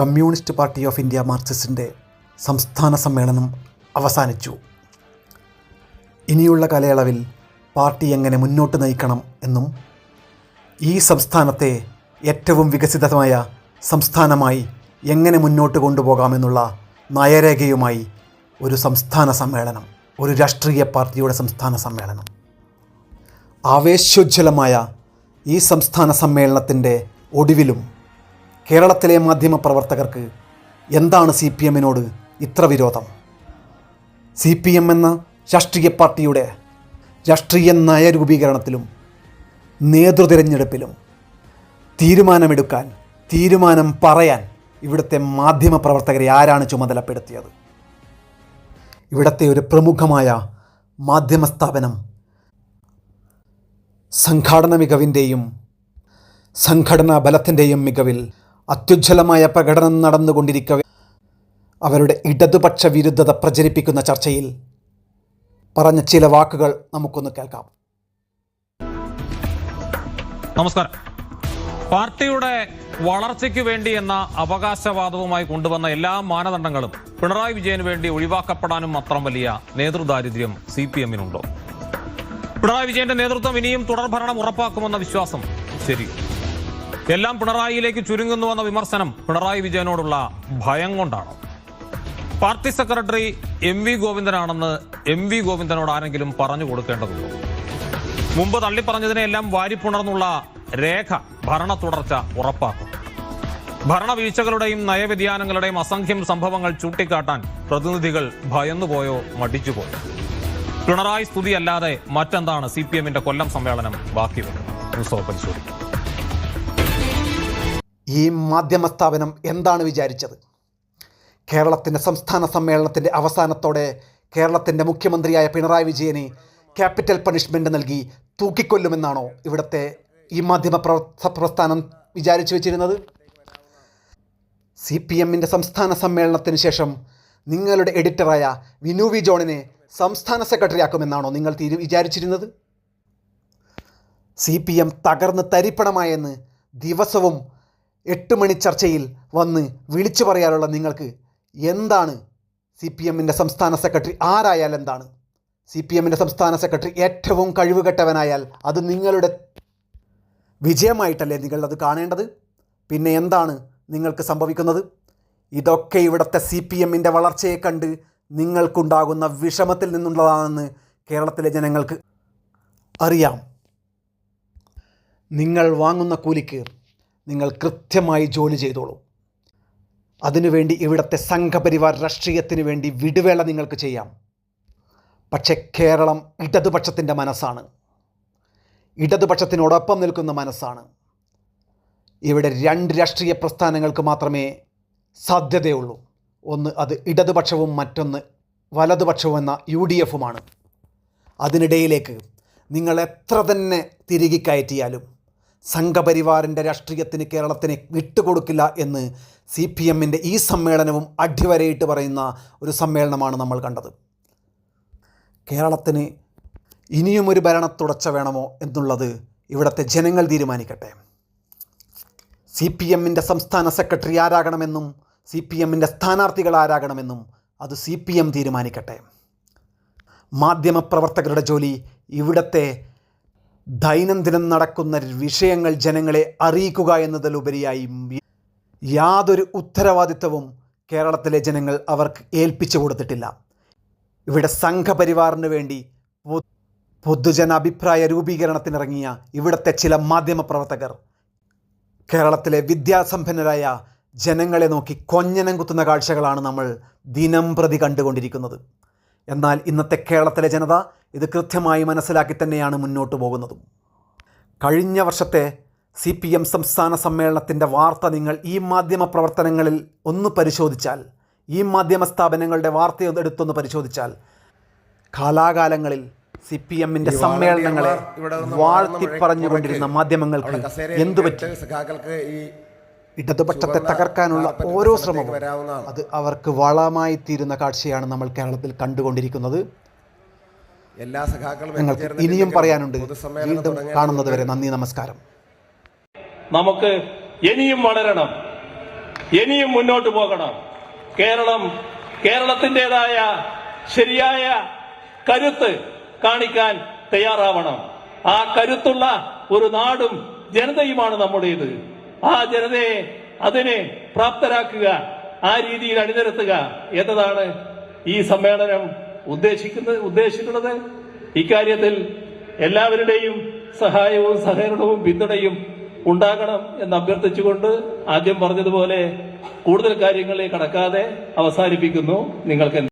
Communist party of India മാർക്സിസ്റ്റിന്റെ സംസ്ഥാന സമ്മേളനം അവസാനിച്ചു. ഇനിയുള്ള കാലയളവിൽ പാർട്ടി എങ്ങനെ മുന്നോട്ട് നയിക്കണം എന്നും ഈ സംസ്ഥാനത്തെ ഏറ്റവും വികസിതമായ സംസ്ഥാനമായി എങ്ങനെ മുന്നോട്ട് കൊണ്ടുപോകാമെന്നുള്ള നയരേഖയുമായി ഒരു സംസ്ഥാന സമ്മേളനം ഒരു രാഷ്ട്രീയ പാർട്ടിയുടെ സംസ്ഥാന സമ്മേളനം. ആവേശോജ്വലമായ ഈ സംസ്ഥാന സമ്മേളനത്തിന്റെ ഒടുവിലും കേരളത്തിലെ മാധ്യമപ്രവർത്തകർക്ക് എന്താണ് സി പി എമ്മിനോട് ഇത്ര വിരോധം? സി പി എം എന്ന രാഷ്ട്രീയ പാർട്ടിയുടെ രാഷ്ട്രീയ നയരൂപീകരണത്തിലും നേതൃതിരഞ്ഞെടുപ്പിലും തീരുമാനമെടുക്കാൻ തീരുമാനം പറയാൻ ഇവിടുത്തെ മാധ്യമപ്രവർത്തകരെ ആരാണ് ചുമതലപ്പെടുത്തിയത്? ഇവിടുത്തെ ഒരു പ്രമുഖമായ മാധ്യമ സ്ഥാപനം സംഘാടന മികവിന്റെയും സംഘടനാ ബലത്തിന്റെയും മികവിൽ അത്യുജ്വലമായ പ്രകടനം നടന്നുകൊണ്ടിരിക്കവെ അവരുടെ ഇടതുപക്ഷ വിരുദ്ധത പ്രചരിപ്പിക്കുന്ന ചർച്ചയിൽ പറഞ്ഞ ചില വാക്കുകൾ നമുക്കൊന്ന് കേൾക്കാം. നമസ്കാരം. പാർട്ടിയുടെ വളർച്ചയ്ക്ക് വേണ്ടി എന്ന അവകാശവാദവുമായി കൊണ്ടുവന്ന എല്ലാ മാനദണ്ഡങ്ങളും പിണറായി വിജയന് വേണ്ടി ഒഴിവാക്കപ്പെടാനും അത്രം വലിയ നേതൃദാരിദ്ര്യം സി പി എമ്മിനുണ്ടോ? പിണറായി വിജയന്റെ നേതൃത്വം ഇനിയും തുടർഭരണം ഉറപ്പാക്കുമെന്ന വിശ്വാസം ശരി എല്ലാം പിണറായിയിലേക്ക് ചുരുങ്ങുന്നുവെന്ന വിമർശനം പിണറായി വിജയനോടുള്ള ഭയം കൊണ്ടാണ്? പാർട്ടി സെക്രട്ടറി എം വി ഗോവിന്ദനാണെന്ന് എം വി ഗോവിന്ദനോട് ആരെങ്കിലും പറഞ്ഞു കൊടുക്കേണ്ടതുണ്ടോ? മുമ്പ് തള്ളിപ്പറഞ്ഞതിനെല്ലാം വാരിപ്പുണർന്നുള്ള രേഖ ഭരണ തുടർച്ച ഉറപ്പാക്കും. ഭരണവീഴ്ചകളുടെയും നയവ്യതിയാനങ്ങളുടെയും അസംഖ്യം സംഭവങ്ങൾ ചൂണ്ടിക്കാട്ടാൻ പ്രതിനിധികൾ ഭയന്നുപോയോ മടിച്ചുപോയോ? പിണറായി സ്തുതിയല്ലാതെ മറ്റെന്താണ് സി പി എമ്മിന്റെ കൊല്ലം സമ്മേളനം ബാക്കി വെക്കുന്നത് പരിശോധിക്കും. ഈ മാധ്യമ സ്ഥാപനം എന്താണ് വിചാരിച്ചത്? കേരളത്തിന്റെ സംസ്ഥാന സമ്മേളനത്തിന്റെ അവസാനത്തോടെ കേരളത്തിന്റെ മുഖ്യമന്ത്രിയായ പിണറായി വിജയന് ക്യാപിറ്റൽ പണിഷ്മെന്റ് നൽകി തൂക്കിക്കൊല്ലുമെന്നാണോ ഇവിടുത്തെ ഈ മാധ്യമ പ്രസ്ഥാനം വിചാരിച്ചു വെച്ചിരുന്നത്? സി പി എമ്മിന്റെ സംസ്ഥാന സമ്മേളനത്തിന് ശേഷം നിങ്ങളുടെ എഡിറ്ററായ വിനു വി ജോണിനെ സംസ്ഥാന സെക്രട്ടറി ആക്കുമെന്നാണോ നിങ്ങൾ തീരു വിചാരിച്ചിരുന്നത്? സി പി എം തകർന്ന് തരിപ്പണമായെന്ന് ദിവസവും എട്ട് മണി ചർച്ചയിൽ വന്ന് വിളിച്ചു പറയാനുള്ള നിങ്ങൾക്ക് എന്താണ് സി പി എമ്മിന്റെ സംസ്ഥാന സെക്രട്ടറി ആരായാൽ എന്താണ്? സി പി എമ്മിന്റെ സംസ്ഥാന സെക്രട്ടറി ഏറ്റവും കഴിവുകെട്ടവനായാൽ അത് നിങ്ങളുടെ വിജയമായിട്ടല്ലേ നിങ്ങളത് കാണേണ്ടത്? പിന്നെ എന്താണ് നിങ്ങൾക്ക് സംഭവിക്കുന്നത്? ഇതൊക്കെ ഇവിടുത്തെ സി പി എമ്മിന്റെ വളർച്ചയെ കണ്ട് നിങ്ങൾക്കുണ്ടാകുന്ന വിഷമത്തിൽ നിന്നുള്ളതാണെന്ന് കേരളത്തിലെ ജനങ്ങൾക്ക് അറിയാം. നിങ്ങൾ വാങ്ങുന്ന കൂലിക്ക് നിങ്ങൾ കൃത്യമായി ജോലി ചെയ്തോളൂ. അതിനുവേണ്ടി ഇവിടുത്തെ സംഘപരിവാർ രാഷ്ട്രീയത്തിന് വേണ്ടി വിടുവേള നിങ്ങൾക്ക് ചെയ്യാം. പക്ഷേ കേരളം ഇടതുപക്ഷത്തിന്റെ മനസ്സാണ്. ഇടതുപക്ഷത്തിനോടൊപ്പം നിൽക്കുന്ന മനസ്സാണ്. ഇവിടെ രണ്ട് രാഷ്ട്രീയ പ്രസ്ഥാനങ്ങൾക്ക് മാത്രമേ സാധ്യതയുള്ളൂ. ഒന്ന് അത് ഇടതുപക്ഷവും മറ്റൊന്ന് വലതുപക്ഷവും എന്ന യു ഡി എഫുമാണ്. അതിനിടയിലേക്ക് നിങ്ങൾ എത്ര തന്നെ തിരികെ കയറ്റിയാലും സംഘപരിവാറിന്റെ രാഷ്ട്രീയത്തിന് കേരളത്തിന് വിട്ടുകൊടുക്കില്ല എന്ന് സി പി എമ്മിന്റെ ഈ സമ്മേളനവും അടിവരയിട്ട് പറയുന്ന ഒരു സമ്മേളനമാണ് നമ്മൾ കണ്ടത്. കേരളത്തിന് ഇനിയും ഒരു ഭരണത്തുടർച്ച വേണമോ എന്നുള്ളത് ഇവിടുത്തെ ജനങ്ങൾ തീരുമാനിക്കട്ടെ. സി പി എമ്മിന്റെ സംസ്ഥാന സെക്രട്ടറി ആരാകണമെന്നും സി പി എമ്മിന്റെ സ്ഥാനാർത്ഥികൾ ആരാകണമെന്നും അത് സി പി എം തീരുമാനിക്കട്ടെ. മാധ്യമപ്രവർത്തകരുടെ ജോലി ഇവിടുത്തെ ദൈനംദിനം നടക്കുന്ന വിഷയങ്ങൾ ജനങ്ങളെ അറിയിക്കുക എന്നതിലുപരിയായി യാതൊരു ഉത്തരവാദിത്വവും കേരളത്തിലെ ജനങ്ങൾ അവർക്ക് ഏൽപ്പിച്ചു കൊടുത്തിട്ടില്ല. ഇവിടെ സംഘപരിവാറിന് വേണ്ടി പൊതുജന അഭിപ്രായ രൂപീകരണത്തിനിറങ്ങിയ ഇവിടുത്തെ ചില മാധ്യമപ്രവർത്തകർ കേരളത്തിലെ വിദ്യാസമ്പന്നരായ ജനങ്ങളെ നോക്കി കൊഞ്ഞനം കുത്തുന്ന കാഴ്ചകളാണ് നമ്മൾ ദിനം പ്രതി കണ്ടുകൊണ്ടിരിക്കുന്നത്. എന്നാൽ ഇന്നത്തെ കേരളത്തിലെ ജനത ഇത് കൃത്യമായി മനസ്സിലാക്കി തന്നെയാണ് മുന്നോട്ട് പോകുന്നതും. കഴിഞ്ഞ വർഷത്തെ സി പി എം സംസ്ഥാന സമ്മേളനത്തിന്റെ വാർത്ത നിങ്ങൾ ഈ മാധ്യമ പ്രവർത്തനങ്ങളിൽ ഒന്ന് പരിശോധിച്ചാൽ ഈ മാധ്യമ സ്ഥാപനങ്ങളുടെ വാർത്ത എടുത്തൊന്ന് പരിശോധിച്ചാൽ കാലാകാലങ്ങളിൽ സി പി എമ്മിന്റെ സമ്മേളനങ്ങളെ വാഴ്ത്തി പറഞ്ഞുകൊണ്ടിരുന്ന മാധ്യമങ്ങൾക്ക് എന്തു പറ്റി? സഖാക്കൾക്ക് ഈ ഇടതുപക്ഷത്തെ തകർക്കാനുള്ള ഓരോ ശ്രമവും അത് അവർക്ക് വളമായി തീരുന്ന കാഴ്ചയാണ് നമ്മൾ കേരളത്തിൽ കണ്ടുകൊണ്ടിരിക്കുന്നത്. എല്ലാ സഖാക്കളും ഞങ്ങൾക്ക് ഇനിയും പറയാനുണ്ട്. വീണ്ടും കാണുന്നത് വരെ നന്ദി നമസ്കാരം. നമുക്ക് ഇനിയും വളരണം. ഇനിയും മുന്നോട്ട് പോകണം. കേരളം കേരളത്തിന്റെതായ ശരിയായ കരുത്ത് കാണിക്കാൻ തയ്യാറാവണം. ആ കരുത്തുള്ള ഒരു നാടും ജനതയുമാണ് നമ്മുടേത്. ആ ജനതയെ അതിനെ പ്രാപ്തരാക്കുക ആ രീതിയിൽ അണിനിരത്തുക എന്നതാണ് ഈ സമ്മേളനം ഉദ്ദേശിക്കുന്നത് ഉദ്ദേശിക്കുന്നത് ഇക്കാര്യത്തിൽ എല്ലാവരുടെയും സഹായവും സഹകരണവും പിന്തുണയും ഉണ്ടാകണം എന്ന് അഭ്യർത്ഥിച്ചുകൊണ്ട് ആദ്യം പറഞ്ഞതുപോലെ കൂടുതൽ കാര്യങ്ങളെ കടക്കാതെ അവസാനിപ്പിക്കുന്നു. നിങ്ങൾക്ക്